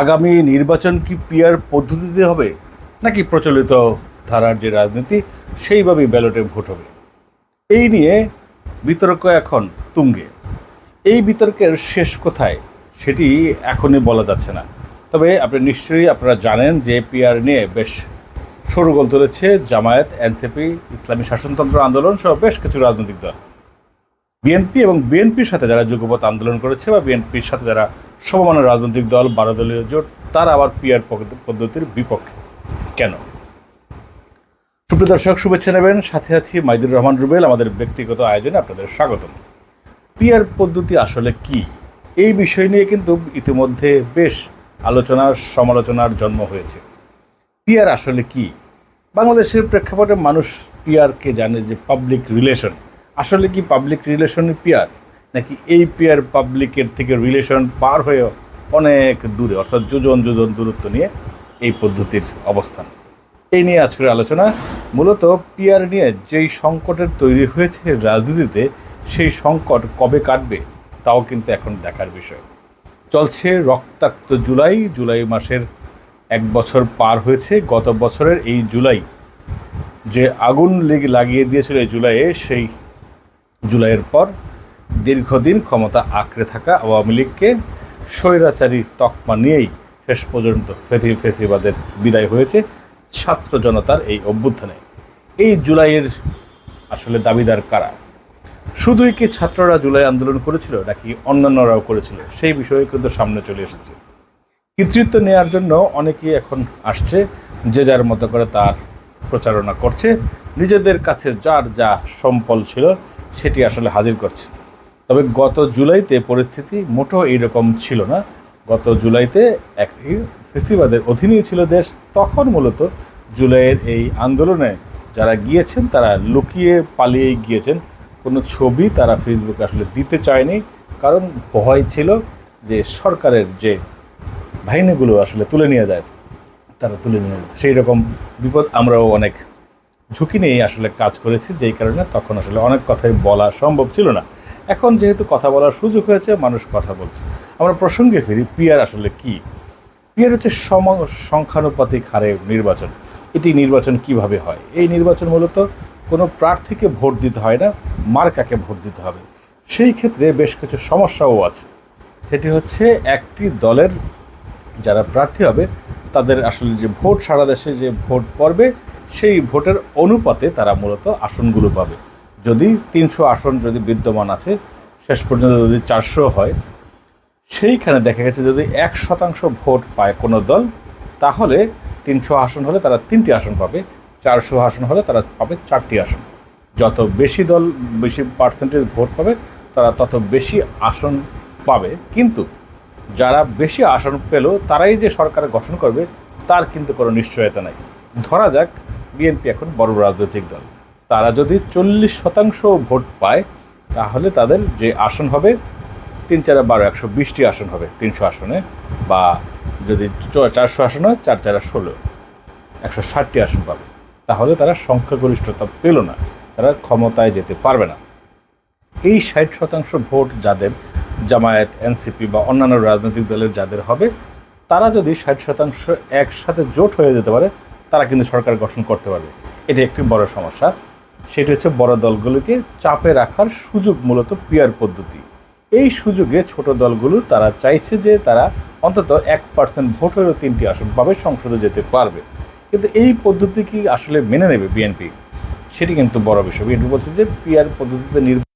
আগামী নির্বাচন কি পিয়ার পদ্ধতিতে হবে? নাকি প্রচলিত ধারার যে রাজনীতি, সেইভাবেই ব্যালটে ভোট হবে? এই নিয়ে বিতর্ক এখন তুঙ্গে। এই বিতর্কের শেষ কোথায়, সেটি এখনই বলা যাচ্ছে না। তবে আপনি নিশ্চয়ই আপনারা জানেন যে পিয়ার নিয়ে বেশ শোরগোল তুলেছে জামায়াত, এনসিপি, ইসলামী শাসনতন্ত্র আন্দোলন সহ বেশ কিছু রাজনৈতিক দল। বিএনপি এবং বিএনপির সাথে যারা যুগপথ আন্দোলন করেছে বা বিএনপির সাথে যারা সমমানের রাজনৈতিক দল, বারো দলীয় জোট, তারা আবার পিয়ার পদ্ধতির বিপক্ষে। কেন? সুপ্রিয় দর্শক, শুভেচ্ছা নেবেন। সাথে আছি মাইদুর রহমান রুবেল, আমাদের ব্যক্তিগত আয়োজনে আপনাদের স্বাগতম। পিয়ার পদ্ধতি আসলে কি? এই বিষয় নিয়ে কিন্তু ইতিমধ্যে বেশ আলোচনার সমালোচনার জন্ম হয়েছে। পিয়ার আসলে কি? বাংলাদেশের প্রেক্ষাপটে মানুষ পিয়ারকে জানে যে পাবলিক রিলেশন আসলে কি পাবলিক রিলেশনই পিয়ার নাকি এই পিয়ার পাবলিকের থেকে রিলেশন পার হয়ে অনেক দূরে? অর্থাৎ যোজন যোজন দূরত্ব নিয়ে এই পদ্ধতির অবস্থান। এই নিয়ে আজকের আলোচনা মূলত পিয়ার নিয়ে যেই সংকটের তৈরি হয়েছে রাজনীতিতে, সেই সংকট কবে কাটবে, তাও কিন্তু এখন দেখার বিষয়। চলছে রক্তাক্ত জুলাই। জুলাই মাসের এক বছর পার হয়েছে। গত বছরের এই জুলাই যে আগুন লেগে লাগিয়ে দিয়েছিল, এই জুলাইয়ে সেই জুলাইয়ের পর দীর্ঘদিন ক্ষমতা আঁকড়ে থাকা আওয়ামী লীগকে স্বৈরাচারী তকমা নিয়েই শেষ পর্যন্ত ফেথি ফেসিবাদের বিদায় হয়েছে ছাত্র জনতার এই অভ্যুত্থানে। এই জুলাইয়ের আসলে দাবিদার কারা? শুধুই কি ছাত্ররা জুলাই আন্দোলন করেছিল নাকি অন্যান্যরাও করেছিল? সেই বিষয়ে কিন্তু সামনে চলে এসেছে। কৃতিত্ব নেওয়ার জন্য অনেকেই এখন আসছে, যে যার মতো করে তার প্রচারণা করছে। নিজেদের কাছে যার যা সম্পল ছিল সেটি আসলে হাজির করছে। তবে গত জুলাইতে পরিস্থিতি মোটো এইরকম ছিল না। গত জুলাইতে একটি ফেসিবাদের অধীনেই ছিল দেশ, তখন মূলত জুলাইয়ের এই আন্দোলনে যারা গিয়েছেন, তারা লুকিয়ে পালিয়ে গিয়েছেন। কোনো ছবি তারা ফেসবুকে আসলে দিতে চায়নি। কারণ ভয় ছিল যে সরকারের যে বাহিনীগুলো আসলে তুলে নিয়ে যায়, তারা তুলে নিয়ে যায়। সেই রকম বিপদ আমরাও অনেক ঝুঁকি নিয়েই আসলে কাজ করেছি, যেই কারণে তখন আসলে অনেক কথাই বলা সম্ভব ছিল না। এখন যেহেতু কথা বলার সুযোগ হয়েছে, মানুষ কথা বলছে। আমরা প্রসঙ্গে ফিরি, পিয়ার আসলে কি? পিয়ার হচ্ছে সম, সংখ্যানুপাতিক হারে নির্বাচন। এটি নির্বাচন কীভাবে হয়? এই নির্বাচন মূলত কোনো প্রার্থীকে ভোট দিতে হয় না, মার্কাকে ভোট দিতে হবে। সেই ক্ষেত্রে বেশ কিছু সমস্যাও আছে। সেটি হচ্ছে একটি দলের যারা প্রার্থী হবে, তাদের আসলে যে ভোট সারা দেশে যে ভোট পড়বে সেই ভোটের অনুপাতে তারা মূলত আসনগুলো পাবে। যদি তিনশো আসন যদি বিদ্যমান আছে, শেষ পর্যন্ত যদি চারশো হয়, সেইখানে দেখা গেছে যদি এক শতাংশ ভোট পায় কোনো দল, তাহলে তিনশো আসন হলে তারা তিনটি আসন পাবে, চারশো আসন হলে তারা পাবে চারটি আসন। যত বেশি দল, বেশি পার্সেন্টেজ ভোট পাবে, তারা তত বেশি আসন পাবে। কিন্তু যারা বেশি আসন পেল, তারাই যে সরকার গঠন করবে, তার কিন্তু কোনো নিশ্চয়তা নাই। ধরা যাক বিএনপি এখন বড় রাজনৈতিক দল। তারা যদি চল্লিশ শতাংশ ভোট পায়, তাহলে তাদের যে আসন হবে, তিন চারা বারো একশো বিশটি আসন হবে, তিনশো আসনে, বা যদি চারশো আসন হয়, চার চারা ষোলো, একশো ষাটটি আসন পাবে। তাহলে তারা সংখ্যাগরিষ্ঠতা পেল না, তারা ক্ষমতায় যেতে পারবে না। এই ষাট শতাংশ ভোট যাদের জামায়াত, এনসিপি বা অন্যান্য রাজনৈতিক দলের যাদের হবে, তারা যদি ষাট শতাংশ একসাথে জোট হয়ে যেতে পারে তারা কিন্তু সরকার গঠন করতে পারবে। এটি একটি বড় সমস্যা। সেটি হচ্ছে বড় দলগুলোকে চাপে রাখার সুযোগ মূলত পিয়ার পদ্ধতি। এই সুযোগে ছোট দলগুলো তারা চাইছে যে তারা অন্তত এক পার্সেন্ট ভোট তিনটি আসন পাবে, সংসদে যেতে পারবে। কিন্তু এই পদ্ধতি কি আসলে মেনে নেবে বিএনপি? সেটি কিন্তু বড় বিষয়। বিএনপি বলছে যে পিয়ার পদ্ধতিতে নির্বাচন